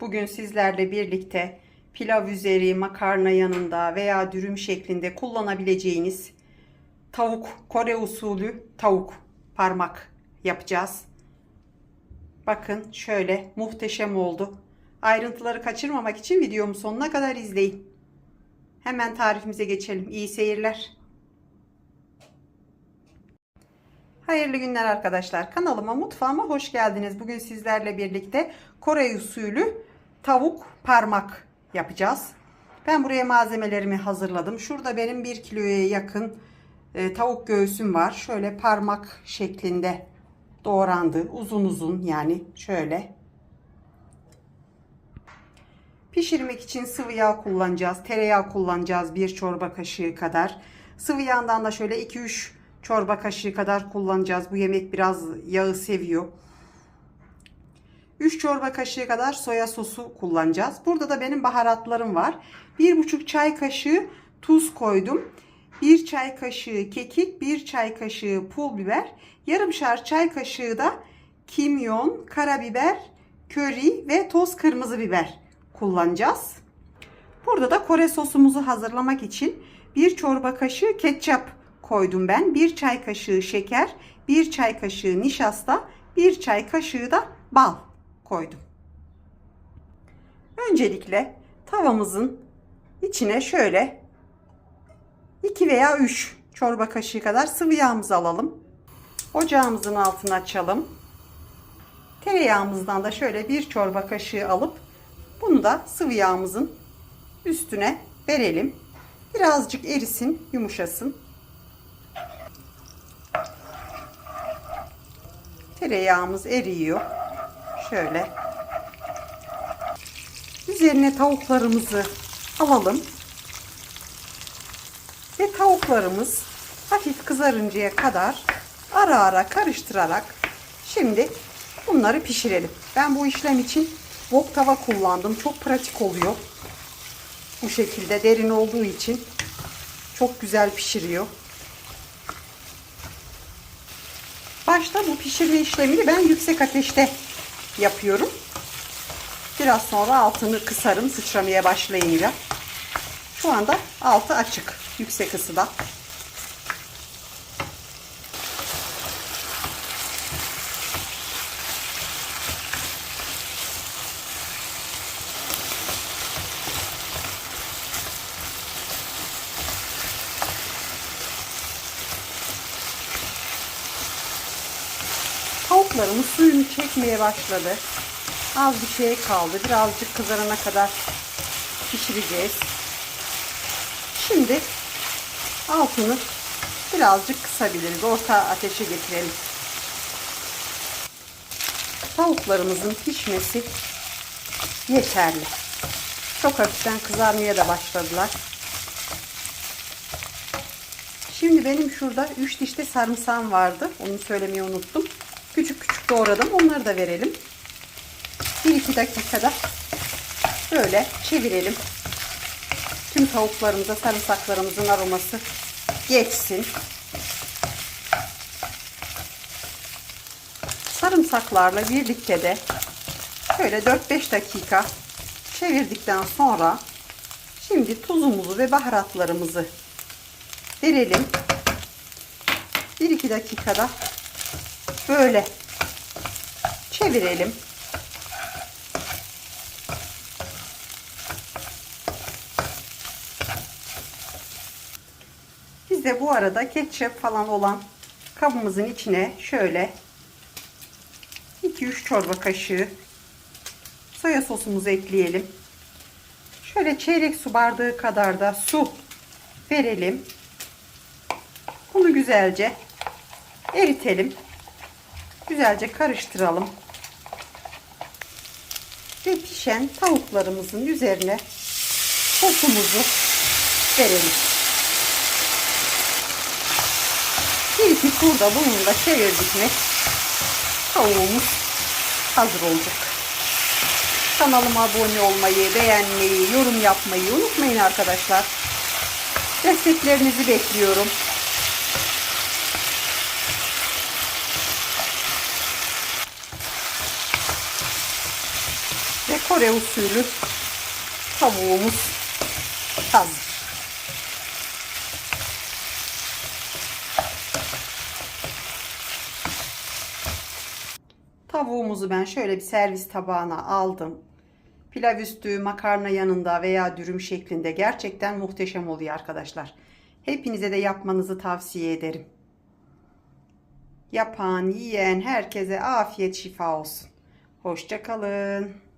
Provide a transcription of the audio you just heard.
Bugün sizlerle birlikte pilav üzeri, makarna yanında veya dürüm şeklinde kullanabileceğiniz tavuk, Kore usulü tavuk parmak yapacağız. Bakın şöyle muhteşem oldu. Ayrıntıları kaçırmamak için videomu sonuna kadar izleyin. Hemen tarifimize geçelim. İyi seyirler. Hayırlı günler arkadaşlar. Kanalıma, mutfağıma hoş geldiniz. Bugün sizlerle birlikte Kore usulü tavuk parmak yapacağız. Ben buraya malzemelerimi hazırladım. Şurada benim 1 kiloya yakın e, tavuk göğsüm var. Şöyle parmak şeklinde doğrandı. Uzun uzun yani şöyle. Pişirmek için sıvı yağ kullanacağız. Tereyağı kullanacağız. 1 çorba kaşığı kadar. Sıvı yağından da şöyle 2-3 çorba kaşığı kadar kullanacağız. Bu yemek biraz yağı seviyor. 3 çorba kaşığı kadar soya sosu kullanacağız. Burada da benim baharatlarım var. 1,5 çay kaşığı tuz koydum. 1 çay kaşığı kekik, 1 çay kaşığı pul biber, yarımşar çay kaşığı da kimyon, karabiber, köri ve toz kırmızı biber kullanacağız. Burada da Kore sosumuzu hazırlamak için 1 çorba kaşığı ketçap koydum ben. 1 çay kaşığı şeker, 1 çay kaşığı nişasta, 1 çay kaşığı da bal koydum. Öncelikle tavamızın içine şöyle 2 veya 3 çorba kaşığı kadar sıvı yağımızı alalım. Ocağımızın altını açalım. Tereyağımızdan da şöyle bir çorba kaşığı alıp bunu da sıvı yağımızın üstüne verelim. Birazcık erisin, yumuşasın. Tereyağımız eriyor. Şöyle. Üzerine tavuklarımızı alalım. Ve tavuklarımız hafif kızarıncaya kadar ara ara karıştırarak şimdi bunları pişirelim. Ben bu işlem için wok tava kullandım. Çok pratik oluyor. Bu şekilde derin olduğu için çok güzel pişiriyor. Başta bu pişirme işlemini ben yüksek ateşte yapıyorum. Biraz sonra altını kısarım sıçramaya başlayınca. Şu anda altı açık yüksek ısıda. Tavuklarımız suyunu çekmeye başladı. Az bir şey kaldı. Birazcık kızarana kadar pişireceğiz. Şimdi altını birazcık kısabiliriz. Orta ateşe getirelim. Tavuklarımızın pişmesi yeterli. Çok hafiften kızarmaya da başladılar. Şimdi benim şurada 3 dişte sarımsağım vardı. Onu söylemeyi unuttum. Doğradım. Onları da verelim. 1-2 dakikada böyle çevirelim. Tüm tavuklarımıza sarımsaklarımızın aroması geçsin. Sarımsaklarla birlikte de şöyle 4-5 dakika çevirdikten sonra şimdi tuzumuzu ve baharatlarımızı verelim. 1-2 dakikada böyle çevirelim. Biz de bu arada ketçap falan olan kabımızın içine şöyle 2-3 çorba kaşığı soya sosumuzu ekleyelim. Şöyle çeyrek su bardağı kadar da su verelim. Bunu güzelce eritelim. Güzelce karıştıralım. Ve pişen tavuklarımızın üzerine sosumuzu verelim. Bir iki turda bunu da çevirdik mi tavuğumuz hazır olacak. Kanalıma abone olmayı, beğenmeyi, yorum yapmayı unutmayın arkadaşlar. Desteklerinizi bekliyorum. Kore usulü tavuğumuz hazır. Tavuğumuzu ben şöyle bir servis tabağına aldım. Pilav üstü, makarna yanında veya dürüm şeklinde gerçekten muhteşem oluyor arkadaşlar. Hepinize de yapmanızı tavsiye ederim. Yapan, yiyen herkese afiyet şifa olsun. Hoşça kalın.